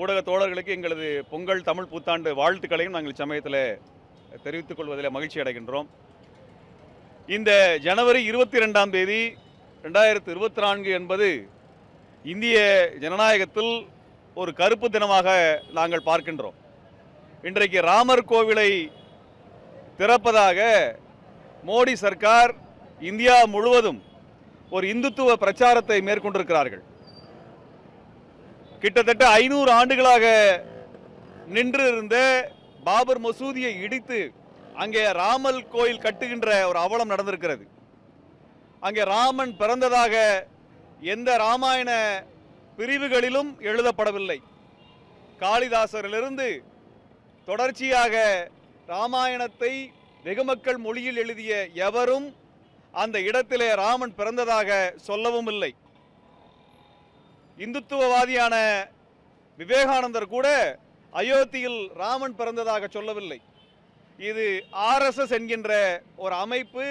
ஊடக தோழர்களுக்கு எங்களது பொங்கல் தமிழ் புத்தாண்டு வாழ்த்துக்களையும் நாங்கள் சமயத்தில் தெரிவித்துக் கொள்வதில் மகிழ்ச்சி அடைகின்றோம். இந்த ஜனவரி இருபத்தி ரெண்டாம் தேதி ரெண்டாயிரத்து இருபத்தி நான்கு என்பது இந்திய ஜனநாயகத்தில் ஒரு கருப்பு தினமாக நாங்கள் பார்க்கின்றோம். இன்றைக்கு ராமர் கோவிலை திறப்பதாக மோடி சர்க்கார் இந்தியா முழுவதும் ஒரு இந்துத்துவ பிரச்சாரத்தை மேற்கொண்டிருக்கிறார்கள். கிட்டத்தட்ட ஐநூறு ஆண்டுகளாக நின்று இருந்த பாபர் மசூதியை இடித்து அங்கே ராமல் கோயில் கட்டுகின்ற ஒரு அவலம் நடந்திருக்கிறது. அங்கே ராமன் பிறந்ததாக எந்த ராமாயண பிரிவுகளிலும் எழுதப்படவில்லை. காளிதாசரிலிருந்து தொடர்ச்சியாக ராமாயணத்தை வெகுமக்கள் மொழியில் எழுதிய எவரும் அந்த இடத்திலே ராமன் பிறந்ததாக சொல்லவும் இல்லை இந்துத்துவவாதியான விவேகானந்தர் கூட அயோத்தியில் ராமன் பிறந்ததாக சொல்லவில்லை. இது ஆர்எஸ்எஸ் என்கின்ற ஒரு அமைப்பு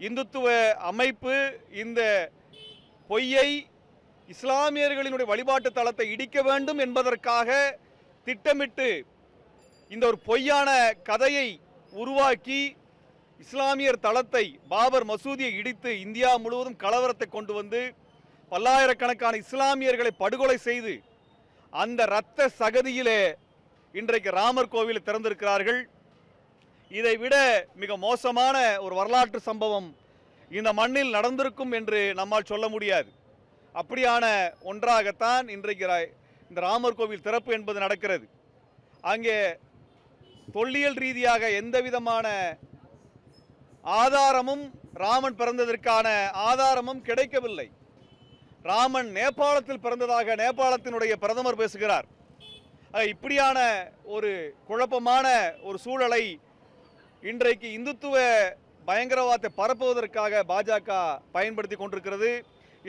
இந்துத்துவ அமைப்பு இந்த பொய்யை இஸ்லாமியர்களினுடைய வழிபாட்டு தளத்தை இடிக்க வேண்டும் என்பதற்காக திட்டமிட்டு இந்த ஒரு பொய்யான கதையை உருவாக்கி இஸ்லாமியர் தளத்தை பாபர் மசூதியை இடித்து இந்தியா முழுவதும் கலவரத்தை கொண்டு வந்து பல்லாயிரக்கணக்கான இஸ்லாமியர்களை படுகொலை செய்து அந்த இரத்த சகதியிலே இன்றைக்கு ராமர் கோவில் திறந்திருக்கிறார்கள். இதை விட மிக மோசமான ஒரு வரலாற்று சம்பவம் இந்த மண்ணில் நடந்திருக்கும் என்று நம்மால் சொல்ல முடியாது. அப்படியான ஒன்றாகத்தான் இன்றைக்கு இந்த ராமர் கோவில் திறப்பு என்பது நடக்கிறது. அங்கே தொல்லியல் ரீதியாக எந்த விதமான ஆதாரமும் ராமன் பிறந்ததற்கான ஆதாரமும் கிடைக்கவில்லை. ராமன் நேபாளத்தில் பிறந்ததாக நேபாளத்தினுடைய பிரதமர் பேசுகிறார். இப்படியான ஒரு குழப்பமான ஒரு சூழலை இன்றைக்கு இந்துத்துவ பயங்கரவாதத்தை பரப்புவதற்காக பாஜக பயன்படுத்தி கொண்டிருக்கிறது.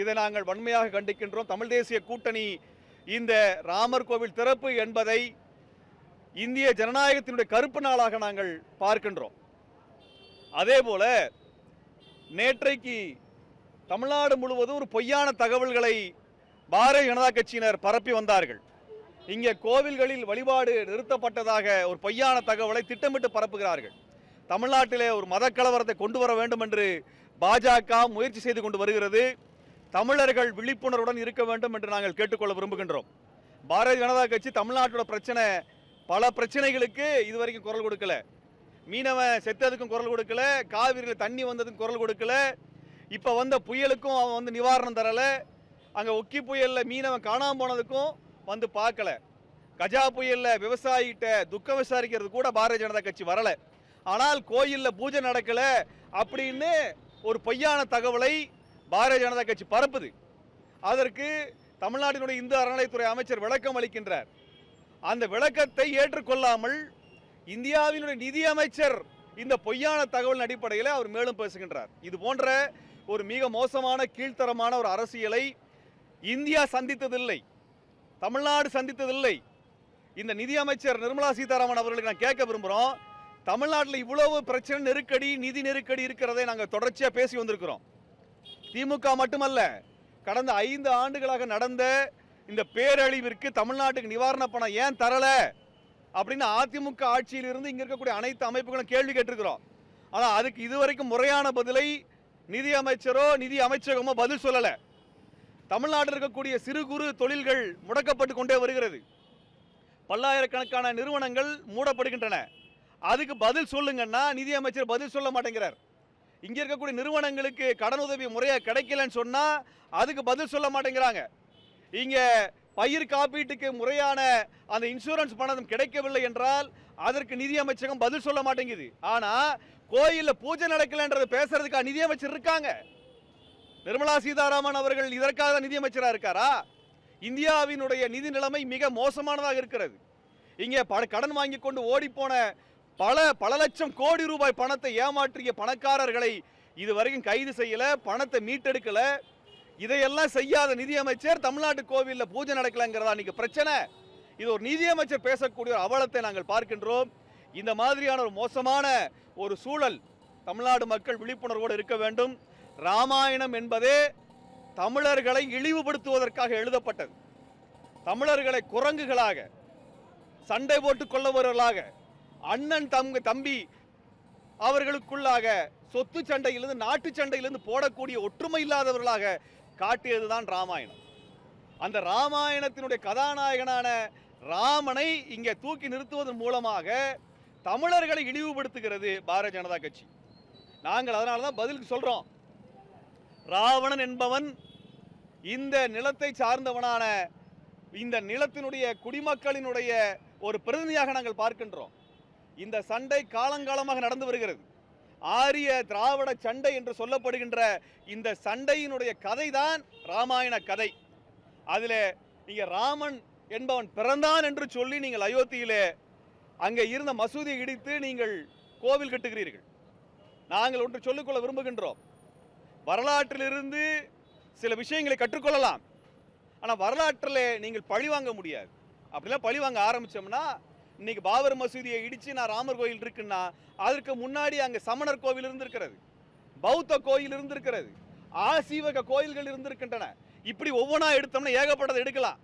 இதை நாங்கள் வன்மையாக கண்டிக்கின்றோம். தமிழ் தேசிய கூட்டணி இந்த ராமர் கோவில் திறப்பு என்பதை இந்திய ஜனநாயகத்தினுடைய கருப்பு நாளாக நாங்கள் பார்க்கின்றோம். அதே போல நேற்றைக்கு தமிழ்நாடு முழுவதும் ஒரு பொய்யான தகவல்களை பாரதிய ஜனதா கட்சியினர் பரப்பி வந்தார்கள். இங்கே கோவில்களில் வழிபாடு நிறுத்தப்பட்டதாக ஒரு பொய்யான தகவலை திட்டமிட்டு பரப்புகிறார்கள். தமிழ்நாட்டிலே ஒரு மத கலவரத்தை கொண்டு வர வேண்டும் என்று பாஜக முயற்சி செய்து கொண்டு வருகிறது. தமிழர்கள் விழிப்புணர்வுடன் இருக்க வேண்டும் என்று நாங்கள் கேட்டுக்கொள்ள விரும்புகின்றோம். பாரதிய ஜனதா கட்சி தமிழ்நாட்டோட பிரச்சனை பல பிரச்சனைகளுக்கு இதுவரைக்கும் குரல் கொடுக்கல. மீனவன் செத்ததுக்கும் குரல் கொடுக்கல காவிரியில் தண்ணி வந்ததுக்கும் குரல் கொடுக்கல. இப்போ வந்த புயலுக்கும் அவன் வந்து நிவாரணம் தரல. அங்கே ஒக்கி புயலில் மீனவன் காணாமல் போனதுக்கும் வந்து பார்க்கல. கஜா புயலில் விவசாயிகிட்ட துக்கம் விசாரிக்கிறது கூட பாரதிய ஜனதா கட்சி வரலை. ஆனால் கோயிலில் பூஜை நடக்கலை அப்படின்னு ஒரு பொய்யான தகவலை பாரதிய ஜனதா கட்சி பரப்புது. அதற்கு தமிழ்நாட்டினுடைய இந்து அறநிலைத்துறை அமைச்சர் விளக்கம் அளிக்கின்றார். அந்த விளக்கத்தை ஏற்றுக்கொள்ளாமல் இந்தியாவினுடைய நிதி அமைச்சர் இந்த பொய்யான தகவலின் அடிப்படையில் அவர் மேலும் பேசுகின்றார். இது போன்ற ஒரு மிக மோசமான கீழ்த்தரமான ஒரு அரசியலை இந்தியா சந்தித்ததில்லை. தமிழ்நாடு சந்தித்ததில்லை. இந்த நிதி அமைச்சர் நிர்மலா சீதாராமன் அவர்களுக்கு நான் கேட்க விரும்புகிறோம் தமிழ்நாட்டில் இவ்வளவு பிரச்சனை நெருக்கடி நிதி நெருக்கடி இருக்கிறதை நாங்கள் தொடர்ச்சியாக பேசி வந்திருக்கிறோம். திமுக மட்டுமல்ல கடந்த ஐந்து ஆண்டுகளாக நடந்த இந்த பேரழிவிற்கு தமிழ்நாட்டுக்கு நிவாரண பணம் ஏன் தரல? அப்படின்னு அதிமுக ஆட்சியில் இருந்து இருக்கக்கூடிய அனைத்து அமைப்புகளும் கேள்வி கேட்டிருக்கிறோம். ஆனால் அதுக்கு இதுவரைக்கும் முறையான பதிலை நிதி அமைச்சரோ நிதி அமைச்சகமோ பதில் சொல்லலை. தமிழ்நாட்டில் இருக்கக்கூடிய சிறு குறு தொழில்கள் முடக்கப்பட்டு கொண்டே வருகிறது. பல்லாயிரக்கணக்கான நிறுவனங்கள் மூடப்படுகின்றன. அதுக்கு பதில் சொல்லுங்கன்னா நிதி அமைச்சர் பதில் சொல்ல மாட்டேங்கிறார். இங்கே இருக்கக்கூடிய நிறுவனங்களுக்கு கடனுதவி முறையாக கிடைக்கலன்னு சொன்னால் அதுக்கு பதில் சொல்ல மாட்டேங்கிறாங்க. இங்கே பயிர் காப்பீட்டுக்கு முறையான அந்த இன்சூரன்ஸ் பணம் கிடைக்கவில்லை என்றால் அதற்கு நிதி அமைச்சகம் பதில் சொல்ல மாட்டேங்குது. ஆனா கோயில்ல பூஜை நடக்கலைன்றது பேசுறதுக்காக நிதியமைச்சர் இருக்காங்க. நிர்மலா சீதாராமன் அவர்கள் இதற்காக தான் நிதியமைச்சரா இருக்காரா? இந்தியாவினுடைய நிதி நிலைமை மிக மோசமானதாக இருக்கிறது. இங்கே ப- கடன் வாங்கி கொண்டு ஓடிப்போன பல பல லட்சம் கோடி ரூபாய் பணத்தை ஏமாற்றிய பணக்காரர்களை இதுவரைக்கும் கைது செய்யல பணத்தை மீட்டெடுக்கல. இதையெல்லாம் செய்யாத நிதியமைச்சர் தமிழ்நாட்டு கோவிலில் பூஜை நடக்கலைங்கிறதா இன்னைக்கு பிரச்சனை. இது ஒரு நிதியமைச்சர் பேசக்கூடிய ஒரு அவலத்தை நாங்கள் பார்க்கின்றோம். இந்த மாதிரியான ஒரு மோசமான ஒரு சூழல் தமிழ்நாடு மக்கள் விழிப்புணர்வோடு இருக்க வேண்டும். ராமாயணம் என்பதே தமிழர்களை இழிவுபடுத்துவதற்காக எழுதப்பட்டது. தமிழர்களை குரங்குகளாக சண்டை போட்டு கொள்ளவர்களாக அண்ணன் தம் தம்பி அவர்களுக்குள்ளாக சொத்து சண்டையிலிருந்து நாட்டு சண்டையிலிருந்து போடக்கூடிய ஒற்றுமை இல்லாதவர்களாக காட்டியதுதான் ராமாயணம். அந்த ராமாயணத்தினுடைய கதாநாயகனான ராமனை இங்கே தூக்கி நிறுத்துவதன் மூலமாக தமிழர்களை இழிவுபடுத்துகிறது பாரதிய ஜனதா கட்சி. நாங்கள் அதனால தான் பதிலுக்கு சொல்கிறோம் ராவணன் என்பவன் இந்த நிலத்தை சார்ந்தவனான இந்த நிலத்தினுடைய குடிமக்களினுடைய ஒரு பிரதிநிதியாக நாங்கள் பார்க்கின்றோம். இந்த சண்டை காலங்காலமாக நடந்து வருகிறது. ஆரிய திராவிட சண்டை என்று சொல்லப்படுகின்ற இந்த சண்டையினுடைய கதை தான் ராமாயண கதை. அதில் நீங்க ராமன் என்பவன் பிறந்தான் என்று சொல்லி நீங்கள் அயோத்தியிலே அங்கே இருந்த மசூதியை இடித்து நீங்கள் கோவில் கட்டுகிறீர்கள். நாங்கள் ஒன்று சொல்லிக்கொள்ள விரும்புகின்றோம். வரலாற்றிலிருந்து சில விஷயங்களை கற்றுக்கொள்ளலாம். ஆனால் வரலாற்றில் நீங்கள் பழி வாங்க முடியாது. அப்படிலாம் பழி வாங்க ஆரம்பிச்சோம்னா இன்னைக்கு பாபர் மசூதியை இடிச்சு நான் ராமர் கோயில் இருக்குன்னா அதற்கு முன்னாடி அங்கே சமணர் கோவில் இருந்திருக்கிறது பௌத்த கோயில் இருந்திருக்கிறது ஆசீவக கோயில்கள் இருந்திருக்கின்றன. இப்படி ஒவ்வொன்றா எடுத்தோம்னா ஏகப்பட்டதை எடுக்கலாம்.